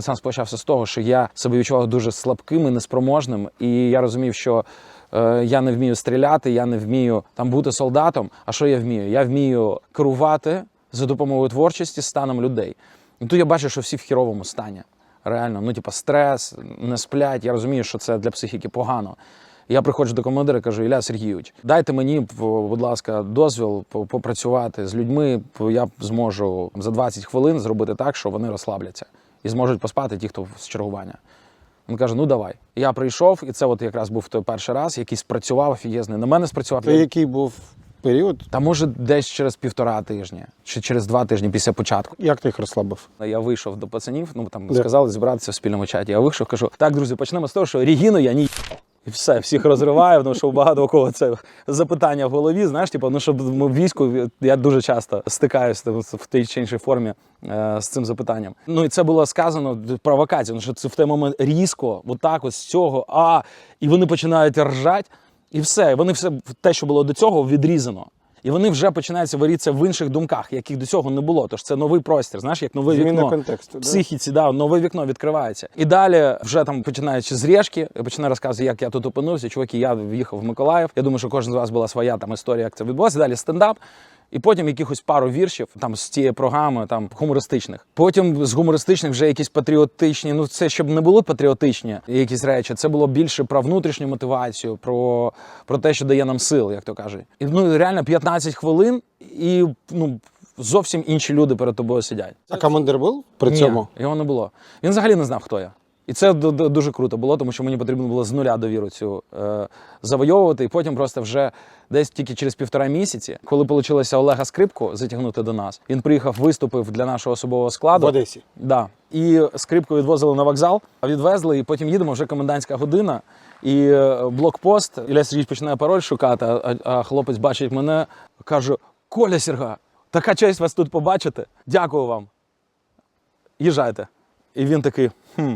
Сенс почався з того, що я себе відчував дуже слабким і неспроможним, і я розумів, що е, я не вмію стріляти, я не вмію там бути солдатом. А що я вмію? Я вмію керувати за допомогою творчості станом людей. І тут я бачу, що всі в хіровому стані. Реально, ну типа стрес, не сплять. Я розумію, що це для психіки погано. Я приходжу до командира, кажу: Ілля Сергійович, дайте мені, будь ласка, дозвіл попрацювати з людьми. Я зможу за 20 хвилин зробити так, що вони розслабляться і зможуть поспати ті, хто з чергування. Він каже: ну давай. Я прийшов, і це от якраз був той перший раз, який спрацював офігезний. На мене спрацював. Це який був період? Та може десь через півтора тижні чи через два тижні після початку. Як ти їх розслабив? Я вийшов до пацанів, ну там Да. сказали зібратися в спільному чаті. Я вийшов, кажу: так, друзі, почнемо з того, що Регіну я ні. Їбав». І все, всіх розриває, тому що багато у кого це запитання в голові. Знаєш, типу, ну щоб війську я дуже часто стикаюся в тій чи іншій формі е, з цим запитанням. Ну і це було сказано провокація, ну що це в той момент різко, отак, ось з цього, а і вони починають ржати, і все. Вони все те, що було до цього, відрізано. І вони вже починають варитися в інших думках, яких до цього не було. Тож це новий простір, знаєш, як нове Зміна вікно контексту, психіці, да, нове вікно відкривається. І далі, вже там починаючи з Рєшки, я починаю розказувати, як я тут опинився. Чуваки, я в'їхав в Миколаїв. Я думаю, що кожен з вас була своя там історія, як це відбулося. Далі стендап. І потім якихось пару віршів там з цієї програми, там гумористичних. Потім з гумористичних вже якісь патріотичні. Ну це щоб не було патріотичні якісь речі. Це було більше про внутрішню мотивацію, про, про те, що дає нам сил, як то кажуть. І ну реально 15 хвилин, і ну зовсім інші люди перед тобою сидять. А командир був при Ні, цьому? його не було. Він взагалі не знав, хто я. І це ду- ду- дуже круто було, тому що мені потрібно було з нуля довіру цю е, завойовувати. І потім просто вже десь тільки через півтора місяці, коли вийшло Олега Скрипку затягнути до нас, він приїхав, виступив для нашого особового складу. В. Одесі. Да. І скрипку відвозили на вокзал, а відвезли, і потім їдемо вже комендантська година. І е, блокпост. Ілля Сергійович починає пароль шукати, а, а хлопець бачить мене, каже: Коля Серга, така честь вас тут побачити. Дякую вам. Їжджайте. І він такий. Хм.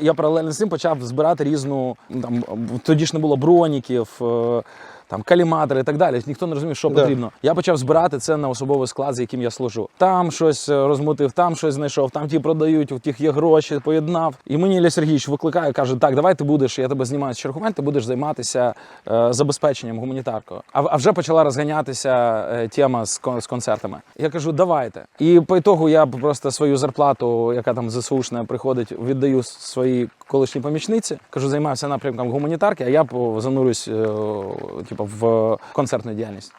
Я паралельно з цим почав збирати різну. Там тоді ж не було броніків, е, там каліматори і так далі. Ніхто не розумів, що Да. потрібно. Я почав збирати це на особовий склад, з яким я служу. Там щось е, розмутив, там щось знайшов, там ті продають, у тих є гроші, поєднав. І мені Ілля Сергійович викликає, каже: так, давай ти будеш, я тебе знімаю з чергувань, ти будеш займатися е, забезпеченням гуманітаркою. А, а вже почала розганятися е, тема з, з концертами. Я кажу, давайте. І по ітогу я просто свою зарплату, яка там ЗСУшна приходить, віддаю своїй колишній помічниці. Кажу, займаюся напрямком гуманітарки, а я занурюсь е, типу, в концертну діяльність.